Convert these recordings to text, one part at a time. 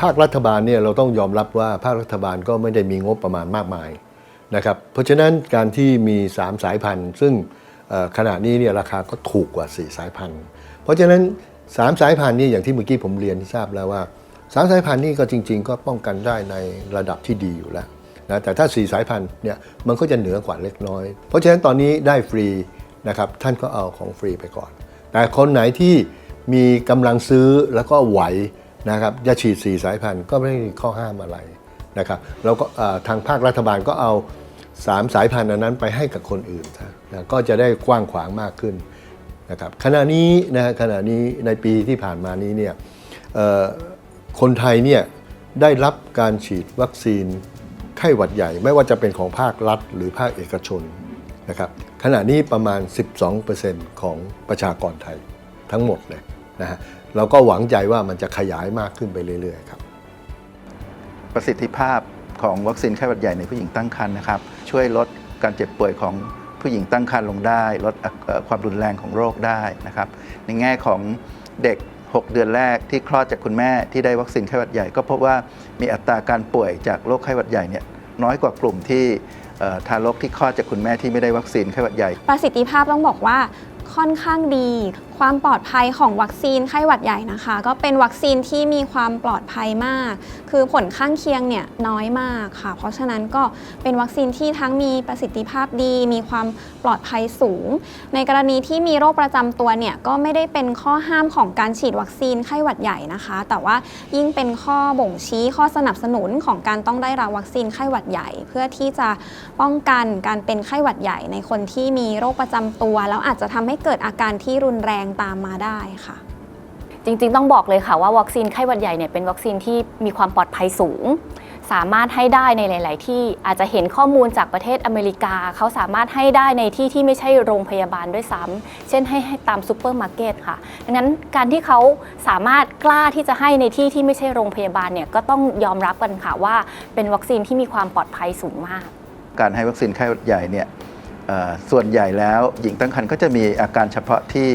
ภาครัฐบาลเนี่ยเราต้องยอมรับว่าภาครัฐบาลก็ไม่ได้มีงบประมาณมากมายนะครับเพราะฉะนั้นการที่มี 3 สายพันธุ์ ซึ่งขณะนี้เนี่ยราคาก็ถูกกว่า 4 สายพันธุ์ เพราะฉะนั้น 3 สายพันธุ์นี่อย่างที่เมื่อกี้ผมเรียนที่ทราบแล้วว่า 3 สายพันธุ์นี่ก็จริง ๆ ก็ป้องกันได้ในระดับที่ดีอยู่แล้วนะแต่ถ้า 4 สายพันธุ์เนี่ยมันก็จะเหนือกว่าเล็กน้อย เพราะฉะนั้นตอนนี้ได้ฟรีนะครับท่านก็เอาของฟรีไปก่อน แต่คนไหนที่มีกำลังซื้อแล้วก็ไหว นะครับจะฉีด 4 สายพันธุ์ก็ไม่มีข้อห้ามอะไรนะครับแล้วก็ทางภาครัฐบาลก็เอา 3 สายพันธุ์นั้นไปให้กับคนอื่นนะก็จะได้กว้างขวางมากขึ้นนะครับขณะนี้นะขณะนี้ในปีที่ผ่านมานี้เนี่ยคนไทยเนี่ยได้รับการฉีดวัคซีนไข้หวัดใหญ่ ไม่ว่าจะเป็นของภาครัฐหรือภาคเอกชนนะครับขณะนี้ประมาณ 12%ของประชากรไทยทั้งหมดเลยนะฮะ เราก็หวังใจว่ามันจะขยายมากขึ้นไปเรื่อยๆครับ ประสิทธิภาพของวัคซีนไข้หวัดใหญ่ในผู้หญิงตั้งครรภ์นะครับ ช่วยลดการเจ็บป่วยของผู้หญิงตั้งครรภ์ลงได้ ลดเอ่อความรุนแรงของโรคได้นะครับ ในแง่ของเด็ก 6 เดือนแรกที่คลอดจากคุณแม่ที่ได้วัคซีนไข้หวัดใหญ่ ก็พบว่ามีอัตราการป่วยจากโรคไข้หวัดใหญ่เนี่ยน้อยกว่ากลุ่มที่เอ่อทารกที่คลอดจากคุณแม่ที่ไม่ได้วัคซีนไข้หวัดใหญ่ ประสิทธิภาพต้องบอกว่าค่อนข้างดี ความปลอดภัยของวัคซีนไข้หวัดใหญ่นะคะ ก็เป็นวัคซีนที่มีความปลอดภัยมาก คือผลข้างเคียงเนี่ยน้อยมากค่ะ เพราะฉะนั้นก็เป็นวัคซีนที่ทั้งมีประสิทธิภาพดี มีความปลอดภัยสูง ในกรณีที่มีโรคประจำตัวเนี่ยก็ไม่ได้เป็นข้อห้ามของการฉีดวัคซีนไข้หวัดใหญ่นะคะ แต่ว่ายิ่งเป็นข้อบ่งชี้ข้อสนับสนุนของการต้องได้รับวัคซีนไข้หวัดใหญ่ เพื่อที่จะป้องกันการเป็นไข้หวัดใหญ่ ในคนที่มีโรคประจำตัว แล้วอาจจะทำให้เกิดอาการที่รุนแรงตามมาได้ค่ะ จริงๆ ต้องบอกเลยค่ะว่าวัคซีนไข้หวัดใหญ่เนี่ยเป็นวัคซีนที่มีความปลอดภัยสูง สามารถให้ได้ในหลาย ๆ ที่อาจจะเห็นข้อมูลจากประเทศอเมริกา เขาสามารถให้ได้ในที่ที่ไม่ใช่โรงพยาบาลด้วยซ้ำเช่นให้ให้ตามซูเปอร์มาร์เก็ตค่ะ ดังนั้นการที่เขาสามารถกล้าที่จะให้ในที่ที่ไม่ใช่โรงพยาบาลเนี่ยก็ต้องยอมรับกันค่ะว่า เป็นวัคซีนที่มีความปลอดภัยสูงมาก การให้วัคซีนไข้หวัดใหญ่เนี่ยเอ่อส่วนใหญ่แล้วหญิงตั้งครรภ์ก็จะมีอาการเฉพาะที่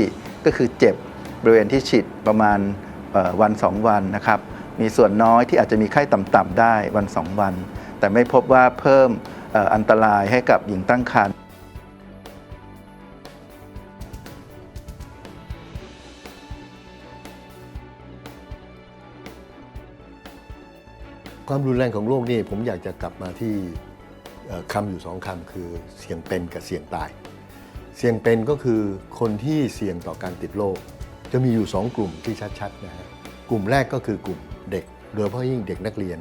ก็คือเจ็บบริเวณที่ฉีดประมาณวัน 2 วันนะครับ มีส่วนน้อยที่อาจจะมีไข้ต่ำๆได้วัน 2 วัน แต่ไม่พบว่าเพิ่มอันตรายให้กับหญิงตั้งครรภ์ความรุนแรงของโรคนี่ผมอยากจะกลับมาที่คำอยู่สองคำคือเสี่ยงเป็นกับเสี่ยงตาย เสี่ยงเป็นก็คือคนที่เสี่ยงต่อการติดโรคจะมีอยู่สองกลุ่มที่ชัดๆนะฮะกลุ่มแรกก็คือกลุ่มเด็ก โดยเฉพาะยิ่งเด็กนักเรียน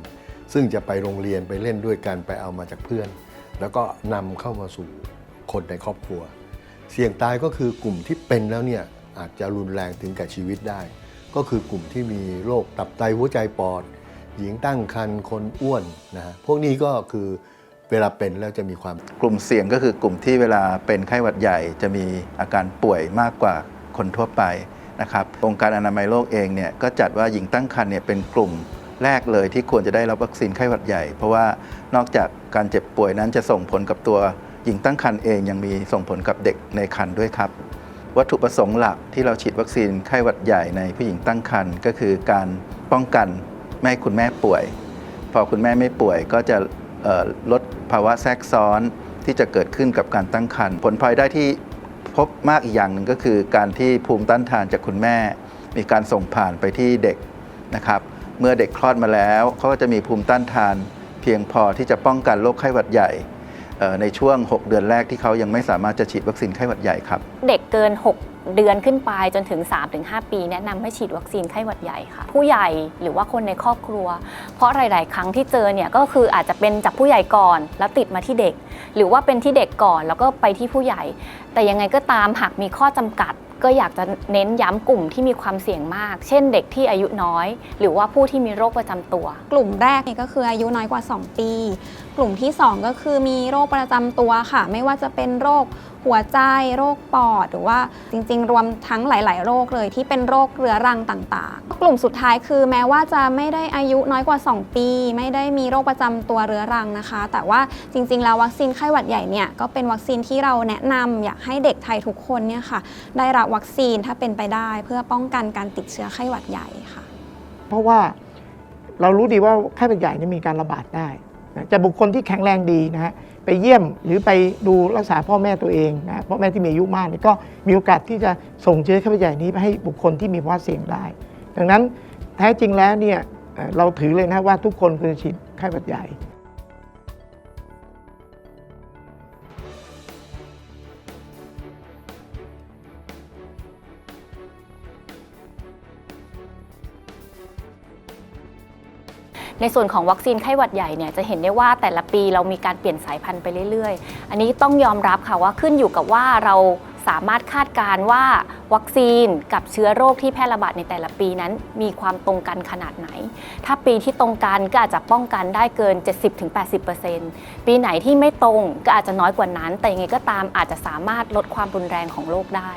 ซึ่งจะไปโรงเรียนไปเล่นด้วยกันไปเอามาจากเพื่อน แล้วก็นำเข้ามาสู่คนในครอบครัว เสี่ยงตายก็คือกลุ่มที่เป็นแล้วเนี่ยอาจจะรุนแรงถึงแก่ชีวิตได้ ก็คือกลุ่มที่มีโรคตับไตหัวใจปอด หญิงตั้งครรภ์คนอ้วนนะฮะพวกนี้ก็คือ เวลาเป็นแล้วจะมีความกลุ่มเสี่ยงก็คือกลุ่มที่เวลาเป็นไข้หวัดใหญ่ จะมีอาการป่วยมากกว่าคนทั่วไปนะครับองค์การอนามัยโลกเองเนี่ยก็จัดว่าหญิงตั้งครรภ์เนี่ยเป็นกลุ่มแรกเลยที่ควรจะได้รับวัคซีนไข้หวัดใหญ่ เพราะว่านอกจากการเจ็บป่วยนั้นจะส่งผลกับตัวหญิงตั้งครรภ์เองยังมีส่งผลกับเด็กในครรภ์ด้วยครับ วัตถุประสงค์หลักที่เราฉีดวัคซีนไข้หวัดใหญ่ในผู้หญิงตั้งครรภ์ก็คือการป้องกันไม่ให้คุณแม่ป่วย พอคุณแม่ไม่ป่วยก็จะ ลดภาวะแทรกซ้อนที่จะเกิดขึ้นกับการตั้งครรภ์ผลพลอยได้ที่พบมากอีกอย่างหนึ่งก็คือ การที่ภูมิต้านทานจากคุณแม่ มีการส่งผ่านไปที่เด็กนะครับ เมื่อเด็กคลอดมาแล้วเขาก็จะมีภูมิต้านทาน เพียงพอที่จะป้องกันโรคไข้หวัดใหญ่ ในช่วง 6 เดือนแรกที่เขายังไม่สามารถจะฉีดวัคซีนไข้หวัดใหญ่ครับ เด็กเกิน 6 เดือนขึ้นไปจนถึง 3-5 ปี แนะนำให้ฉีดวัคซีนไข้หวัดใหญ่ค่ะ ผู้ใหญ่หรือว่าคนในครอบครัว เพราะหลาย ๆ ครั้งที่เจอเนี่ยก็คืออาจจะเป็นจากผู้ใหญ่ก่อน แล้วติดมาที่เด็ก หรือว่าเป็นที่เด็กก่อนแล้วก็ไปที่ผู้ใหญ่ แต่ยังไงก็ตามหากมีข้อจำกัด ก็อยากจะเน้นย้ำกลุ่มที่มีความเสี่ยงมาก เช่นเด็กที่อายุน้อย หรือว่าผู้ที่มีโรคประจำตัว กลุ่มแรกเนี่ยก็คืออายุน้อยกว่า 2 ปี กลุ่มที่ 2 ก็คือมีโรคประจำตัวค่ะ ไม่ว่าจะเป็นโรค หัวใจ โรคปอด หรือว่าจริง ๆ รวมทั้งหลาย ๆ โรคเลยที่เป็นโรคเรื้อรังต่างๆ กลุ่มสุดท้ายคือแม้ว่าจะไม่ได้อายุน้อยกว่า 2 ปี ไม่ได้มีโรคประจำตัวเรื้อรังนะคะ แต่ว่าจริง ๆ แล้ววัคซีนไข้หวัดใหญ่เนี่ยก็เป็นวัคซีนที่เราแนะนำอยากให้เด็กไทยทุกคนเนี่ยค่ะได้รับวัคซีนถ้าเป็นไปได้ เพื่อป้องกันการติดเชื้อไข้หวัดใหญ่ค่ะ เพราะว่าเรารู้ดีว่าไข้หวัดใหญ่นี่มีการระบาดได้จะบุคคลที่แข็งแรงดีนะฮะ ไปเยี่ยมหรือไปดูรักษาพ่อแม่ตัวเองนะพ่อแม่ที่มีอายุมากนี่ก็มีโอกาสที่จะส่งเชื้อเข้าไปใหญ่นี้ไปให้บุคคลที่มีภาวะเสี่ยงได้ ดังนั้นแท้จริงแล้วเนี่ยเอ่อเราถือเลยนะว่าทุกคนควรจะฉีดไข้หวัดใหญ่ ในส่วนของวัคซีนไข้หวัดใหญ่เนี่ยจะเห็นได้ว่าแต่ละปีเรามีการเปลี่ยนสายพันธุ์ไปเรื่อยๆ อันนี้ต้องยอมรับค่ะว่าขึ้นอยู่กับว่าเราสามารถคาดการณ์ว่าวัคซีนกับเชื้อโรคที่แพร่ระบาดในแต่ละปีนั้น มีความตรงกันขนาดไหน ถ้าปีที่ตรงกันก็อาจจะป้องกันได้เกิน 70-80%ปีไหนที่ไม่ตรงก็อาจจะน้อยกว่านั้น แต่ยังไงก็ตามอาจจะสามารถลดความรุนแรงของโรคได้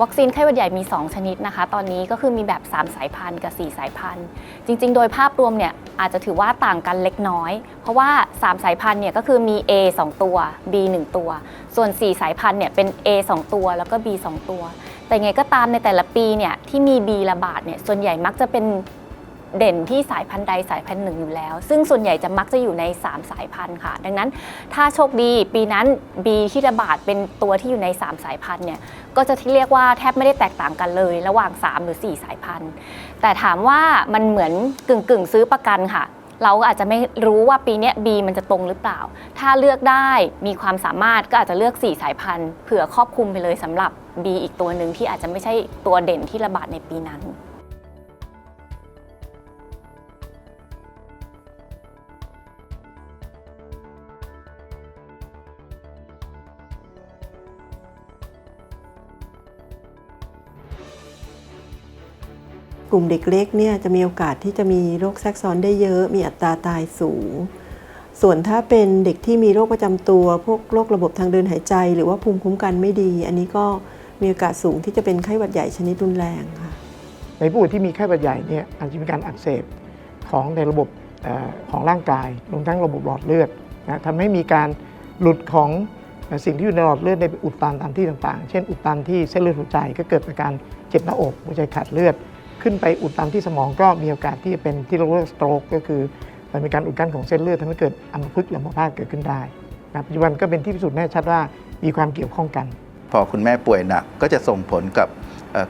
วัคซีนไข้หวัดใหญ่มี 2 ชนิดนะคะ ตอนนี้ก็คือมีแบบ 3 สายพันธุ์กับ 4 สายพันธุ์ จริง ๆ โดยภาพรวมเนี่ยอาจจะถือว่าต่างกันเล็กน้อย เพราะว่า 3 สายพันธุ์เนี่ยก็คือมี A 2 ตัว B 1 ตัว ส่วน 4 สายพันธุ์เนี่ยเป็น A 2 ตัวแล้วก็ B 2 ตัว แต่ไงก็ตามในแต่ละปีเนี่ยที่มี B ระบาดเนี่ยส่วนใหญ่มักจะเป็น เด่นที่สายพันธุ์ใดสายพันธุ์หนึ่งอยู่แล้ว ซึ่งส่วนใหญ่จะมักจะอยู่ใน 3 สายพันธุ์ค่ะ ดังนั้นถ้าโชคดีปีนั้น B ที่ระบาดเป็นตัวที่อยู่ใน 3 สายพันธุ์เนี่ยก็จะที่เรียกว่าแทบไม่ได้แตกต่างกันเลย ระหว่าง 3 หรือ 4 สายพันธุ์ แต่ถามว่ามันเหมือนกึ่งกึ่งซื้อประกันค่ะ เราอาจจะไม่รู้ว่าปีนี้ B มันจะตรงหรือเปล่า ถ้าเลือกได้มีความสามารถก็อาจจะเลือก 4 สายพันธุ์เผื่อครอบคลุมไปเลยสำหรับ B อีกตัวหนึ่งที่อาจจะไม่ใช่ตัวเด่นที่ระบาดในปีนั้น กลุ่มเด็กเล็กเนี่ยจะมีโอกาสที่จะมีโรคแทรกซ้อนได้เยอะ มีอัตราตายสูง ส่วนถ้าเป็นเด็กที่มีโรคประจำตัว พวกโรคระบบทางเดินหายใจ หรือว่าภูมิคุ้มกันไม่ดี อันนี้ก็มีโอกาสสูงที่จะเป็นไข้หวัดใหญ่ชนิดรุนแรงค่ะ ในผู้ที่มีไข้หวัดใหญ่เนี่ยอาจจะมีการอักเสบของในระบบอของร่างกายรวมทั้งระบบหลอดเลือดนะทำให้มีการหลุดของสิ่งที่อยู่ในหลอดเลือดในไปอุดตันตามที่ต่างๆ เช่น อุดตันที่เส้นเลือดหัวใจก็เกิดอาการเจ็บหน้าอกหัวใจขาดเลือด ขึ้นไปอุดตันที่สมองก็มีโอกาสที่จะเป็นที่เราเรียกสโตรกก็คือมันมีการอุดกั้นของเส้นเลือดทำให้เกิดอัมพฤกษ์หรืออัมพาตเกิดขึ้นได้นะปัจจุบันก็เป็นที่พิสูจน์แน่ชัดว่ามีความเกี่ยวข้องกัน พอคุณแม่ป่วยหนักก็จะส่งผลกับ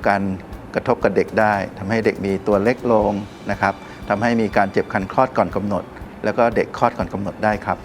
การกระทบกับเด็กได้ทำให้เด็กมีตัวเล็กลงนะครับทำให้มีการเจ็บคันคลอดก่อนกำหนด แล้วก็เด็กคลอดก่อนกำหนดได้ครับ